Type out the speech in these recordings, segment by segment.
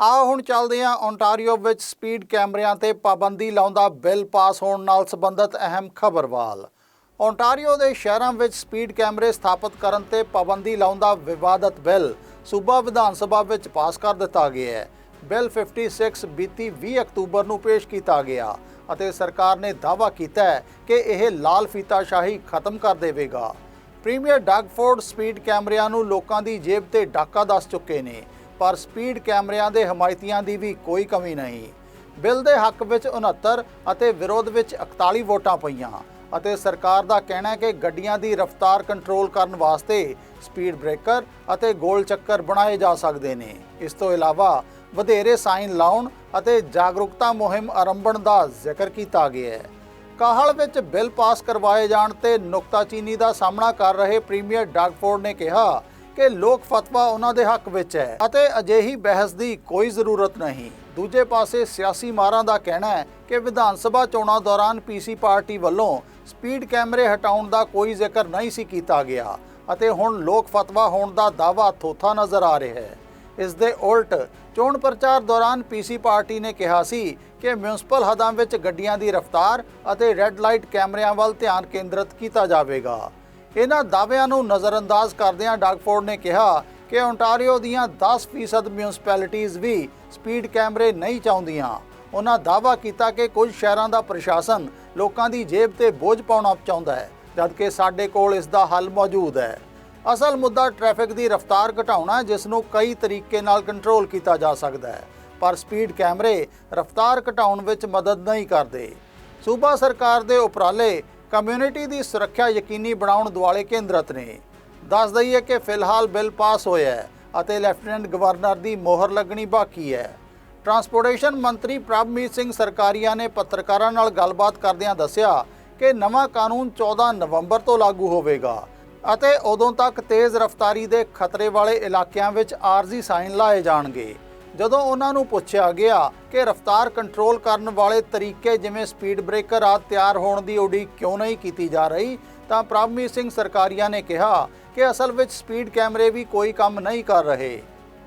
ਆਓ ਹੁਣ ਚੱਲਦੇ ਹਾਂ ਓਨਟਾਰੀਓ ਵਿੱਚ ਸਪੀਡ ਕੈਮਰਿਆਂ ਤੇ ਪਾਬੰਦੀ ਲਾਉਂਦਾ ਬਿੱਲ ਪਾਸ ਹੋਣ ਨਾਲ ਸੰਬੰਧਿਤ ਅਹਿਮ ਖਬਰਵਾਲ। ਓਨਟਾਰੀਓ ਦੇ ਸ਼ਹਿਰਾਂ ਵਿੱਚ ਸਪੀਡ ਕੈਮਰੇ ਸਥਾਪਿਤ ਕਰਨ ਤੇ ਪਾਬੰਦੀ ਲਾਉਂਦਾ ਵਿਵਾਦਤ ਬਿੱਲ ਸੂਬਾ ਵਿਧਾਨ ਸਭਾ ਵਿੱਚ ਪਾਸ ਕਰ ਦਿੱਤਾ ਗਿਆ ਹੈ। ਬਿੱਲ 56 ਬੀਤੀ 20 ਅਕਤੂਬਰ ਨੂੰ ਪੇਸ਼ ਕੀਤਾ ਗਿਆ ਅਤੇ ਸਰਕਾਰ ਨੇ ਦਾਅਵਾ ਕੀਤਾ ਹੈ ਕਿ ਇਹ ਲਾਲ ਫੀਤਾਸ਼ਾਹੀ ਖਤਮ ਕਰ ਦੇਵੇਗਾ। ਪ੍ਰੀਮੀਅਰ ਡਗਫੋਰਡ ਸਪੀਡ ਕੈਮਰਿਆਂ ਨੂੰ ਲੋਕਾਂ ਦੀ ਜੇਬ ਤੇ ਡਾਕਾ ਦੱਸ ਚੁੱਕੇ ਨੇ। ਪਰ ਸਪੀਡ ਕੈਮਰਿਆਂ ਦੇ ਹਮਾਇਤੀਆਂ ਦੀ ਵੀ ਕੋਈ ਕਮੀ ਨਹੀਂ। ਬਿੱਲ ਦੇ ਹੱਕ ਵਿੱਚ 69 ਅਤੇ ਵਿਰੋਧ ਵਿੱਚ 41 ਵੋਟਾਂ ਪਈਆਂ ਅਤੇ ਸਰਕਾਰ ਦਾ ਕਹਿਣਾ ਹੈ ਕਿ ਗੱਡੀਆਂ ਦੀ ਰਫ਼ਤਾਰ ਕੰਟਰੋਲ ਕਰਨ ਵਾਸਤੇ ਸਪੀਡ ਬ੍ਰੇਕਰ ਅਤੇ ਗੋਲ ਚੱਕਰ ਬਣਾਏ ਜਾ ਸਕਦੇ ਨੇ। ਇਸ ਤੋਂ ਇਲਾਵਾ ਵਧੇਰੇ ਸਾਈਨ ਲਾਉਣ ਅਤੇ ਜਾਗਰੂਕਤਾ ਮੁਹਿੰਮ ਆਰੰਭਣ ਦਾ ਜ਼ਿਕਰ ਕੀਤਾ ਗਿਆ ਹੈ। ਕਾਹਲ ਵਿੱਚ ਬਿੱਲ ਪਾਸ ਕਰਵਾਏ ਜਾਣ ਤੇ ਨੁਕਤਾਚੀਨੀ ਦਾ ਸਾਹਮਣਾ ਕਰ ਰਹੇ ਪ੍ਰੀਮੀਅਰ ਡਗਫੋਰਡ ਨੇ ਕਿਹਾ ਕਿ ਲੋਕ ਫਤਵਾ ਉਹਨਾਂ ਦੇ ਹੱਕ ਵਿੱਚ ਹੈ ਅਤੇ ਅਜਿਹੀ ਬਹਿਸ ਦੀ ਕੋਈ ਜ਼ਰੂਰਤ ਨਹੀਂ। ਦੂਜੇ ਪਾਸੇ ਸਿਆਸੀ ਮਾਰਾਂ ਦਾ ਕਹਿਣਾ ਹੈ ਕਿ ਵਿਧਾਨ ਸਭਾ ਚੋਣਾਂ ਦੌਰਾਨ ਪੀਸੀ ਪਾਰਟੀ ਵੱਲੋਂ ਸਪੀਡ ਕੈਮਰੇ ਹਟਾਉਣ ਦਾ ਕੋਈ ਜ਼ਿਕਰ ਨਹੀਂ ਸੀ ਕੀਤਾ ਗਿਆ ਅਤੇ ਹੁਣ ਲੋਕ ਫਤਵਾ ਹੋਣ ਦਾ ਦਾਅਵਾ ਥੋਥਾ ਨਜ਼ਰ ਆ ਰਿਹਾ ਹੈ। ਇਸ ਦੇ ਉਲਟ ਚੋਣ ਪ੍ਰਚਾਰ ਦੌਰਾਨ ਪੀਸੀ ਪਾਰਟੀ ਨੇ ਕਿਹਾ ਸੀ ਕਿ ਮਿਊਨਿਸਪਲ ਹਦਾਂ ਵਿੱਚ ਗੱਡੀਆਂ ਦੀ ਰਫ਼ਤਾਰ ਅਤੇ ਰੈੱਡ ਲਾਈਟ ਕੈਮਰਿਆਂ ਵੱਲ ਧਿਆਨ ਕੇਂਦਰਿਤ ਕੀਤਾ ਜਾਵੇਗਾ। ਇਹਨਾਂ ਦਾਅਵਿਆਂ ਨੂੰ ਨਜ਼ਰਅੰਦਾਜ਼ ਕਰਦਿਆਂ ਡਗਫੋਰਡ ਨੇ ਕਿਹਾ ਕਿ ਓਨਟਾਰੀਓ ਦੀਆਂ 10% ਮਿਊਨਿਸਪੈਲਿਟੀਜ਼ ਵੀ ਸਪੀਡ ਕੈਮਰੇ ਨਹੀਂ ਚਾਹੁੰਦੀਆਂ। ਉਹਨਾਂ ਦਾਅਵਾ ਕੀਤਾ ਕਿ ਕੁਝ ਸ਼ਹਿਰਾਂ ਦਾ ਪ੍ਰਸ਼ਾਸਨ ਲੋਕਾਂ ਦੀ ਜੇਬ ਤੇ ਬੋਝ ਪਾਉਣਾ ਚਾਹੁੰਦਾ ਹੈ, ਜਦਕਿ ਸਾਡੇ ਕੋਲ ਇਸ ਦਾ ਹੱਲ ਮੌਜੂਦ ਹੈ। ਅਸਲ ਮੁੱਦਾ ਟ੍ਰੈਫਿਕ ਦੀ ਰਫ਼ਤਾਰ ਘਟਾਉਣਾ, ਜਿਸ ਨੂੰ ਕਈ ਤਰੀਕੇ ਨਾਲ ਕੰਟਰੋਲ ਕੀਤਾ ਜਾ ਸਕਦਾ ਹੈ, ਪਰ ਸਪੀਡ ਕੈਮਰੇ ਰਫ਼ਤਾਰ ਘਟਾਉਣ ਵਿੱਚ ਮਦਦ ਨਹੀਂ ਕਰਦੇ। ਸੂਬਾ ਸਰਕਾਰ ਦੇ ਉਪਰਾਲੇ ਕਮਿਊਨਿਟੀ ਦੀ ਸੁਰੱਖਿਆ ਯਕੀਨੀ ਬਣਾਉਣ ਦੁਆਲੇ ਕੇਂਦਰਤ ਨੇ। ਦੱਸ ਦਈਏ ਕਿ ਫਿਲਹਾਲ ਬਿੱਲ ਪਾਸ ਹੋਇਆ ਹੈ ਅਤੇ ਲੈਫਟੀਨੈਂਟ ਗਵਰਨਰ ਦੀ ਮੋਹਰ ਲੱਗਣੀ ਬਾਕੀ ਹੈ। ਟਰਾਂਸਪੋਰਟੇਸ਼ਨ ਮੰਤਰੀ ਪ੍ਰਭਮੀਤ ਸਿੰਘ ਸਰਕਾਰੀਆ ਨੇ ਪੱਤਰਕਾਰਾਂ ਨਾਲ ਗੱਲਬਾਤ ਕਰਦਿਆਂ ਦੱਸਿਆ ਕਿ ਨਵਾਂ ਕਾਨੂੰਨ 14 ਨਵੰਬਰ ਤੋਂ ਲਾਗੂ ਹੋਵੇਗਾ ਅਤੇ ਉਦੋਂ ਤੱਕ ਤੇਜ਼ ਰਫ਼ਤਾਰੀ ਦੇ ਖਤਰੇ ਵਾਲੇ ਇਲਾਕਿਆਂ ਵਿੱਚ ਆਰਜ਼ੀ ਸਾਈਨ ਲਾਏ ਜਾਣਗੇ। ਜਦੋਂ ਉਹਨਾਂ ਨੂੰ ਪੁੱਛਿਆ ਗਿਆ ਕਿ ਰਫ਼ਤਾਰ ਕੰਟਰੋਲ ਕਰਨ ਵਾਲੇ ਤਰੀਕੇ ਜਿਵੇਂ ਸਪੀਡ ਬ੍ਰੇਕਰ ਆਦਿ ਤਿਆਰ ਹੋਣ ਦੀ ਉਡੀਕ ਕਿਉਂ ਨਹੀਂ ਕੀਤੀ ਜਾ ਰਹੀ, ਤਾਂ ਪ੍ਰਭਮੀਤ ਸਿੰਘ ਸਰਕਾਰੀਆ ਨੇ ਕਿਹਾ ਕਿ ਅਸਲ ਵਿੱਚ ਸਪੀਡ ਕੈਮਰੇ ਵੀ ਕੋਈ ਕੰਮ ਨਹੀਂ ਕਰ ਰਹੇ।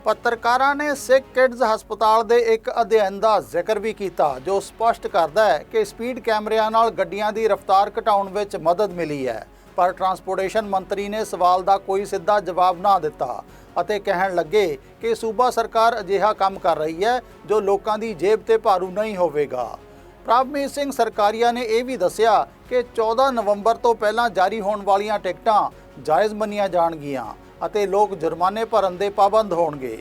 ਪੱਤਰਕਾਰਾਂ ਨੇ ਸਿੱਖ ਕਿਡਜ਼ ਹਸਪਤਾਲ ਦੇ ਇੱਕ ਅਧਿਐਨ ਦਾ ਜ਼ਿਕਰ ਵੀ ਕੀਤਾ, ਜੋ ਸਪਸ਼ਟ ਕਰਦਾ ਹੈ ਕਿ ਸਪੀਡ ਕੈਮਰਿਆਂ ਨਾਲ ਗੱਡੀਆਂ ਦੀ ਰਫ਼ਤਾਰ ਘਟਾਉਣ ਵਿੱਚ ਮਦਦ ਮਿਲੀ ਹੈ। ਪਰ ਟਰਾਂਸਪੋਰਟੇਸ਼ਨ ਮੰਤਰੀ ਨੇ ਸਵਾਲ ਦਾ ਕੋਈ ਸਿੱਧਾ ਜਵਾਬ ਨਾ ਦਿੱਤਾ ਅਤੇ ਕਹਿਣ ਲੱਗੇ ਕਿ ਸੂਬਾ ਸਰਕਾਰ ਅਜਿਹਾ ਕੰਮ ਕਰ ਰਹੀ ਹੈ ਜੋ ਲੋਕਾਂ ਦੀ ਜੇਬ ਤੇ ਭਾਰੂ ਨਹੀਂ ਹੋਵੇਗਾ। ਪ੍ਰਭਮੀਤ ਸਿੰਘ ਸਰਕਾਰੀਆ ਨੇ ਇਹ ਵੀ ਦੱਸਿਆ ਕਿ 14 ਨਵੰਬਰ ਤੋਂ ਪਹਿਲਾਂ ਜਾਰੀ ਹੋਣ ਵਾਲੀਆਂ ਟਿਕਟਾਂ ਜਾਇਜ਼ ਮੰਨੀਆਂ ਜਾਣਗੀਆਂ ਅਤੇ ਲੋਕ ਜੁਰਮਾਨੇ ਭਰਨ ਦੇ ਪਾਬੰਦ ਹੋਣਗੇ।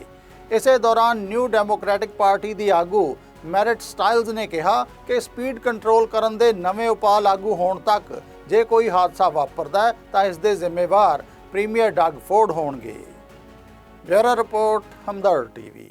ਇਸੇ ਦੌਰਾਨ ਨਿਊ ਡੈਮੋਕ੍ਰੈਟਿਕ ਪਾਰਟੀ ਦੀ ਆਗੂ ਮੈਰਿਟ ਸਟਾਈਲਜ਼ ਨੇ ਕਿਹਾ ਕਿ ਸਪੀਡ ਕੰਟਰੋਲ ਕਰਨ ਦੇ ਨਵੇਂ ਉਪਾਅ ਲਾਗੂ ਹੋਣ ਤੱਕ ਜੇ ਕੋਈ ਹਾਦਸਾ ਵਾਪਰਦਾ ਹੈ, ਤਾਂ ਇਸ ਦੇ ਜ਼ਿੰਮੇਵਾਰ ਪ੍ਰੀਮੀਅਰ ਡੱਗ ਫੋਰਡ ਹੋਣਗੇ। Bureau report, Hamdard TV.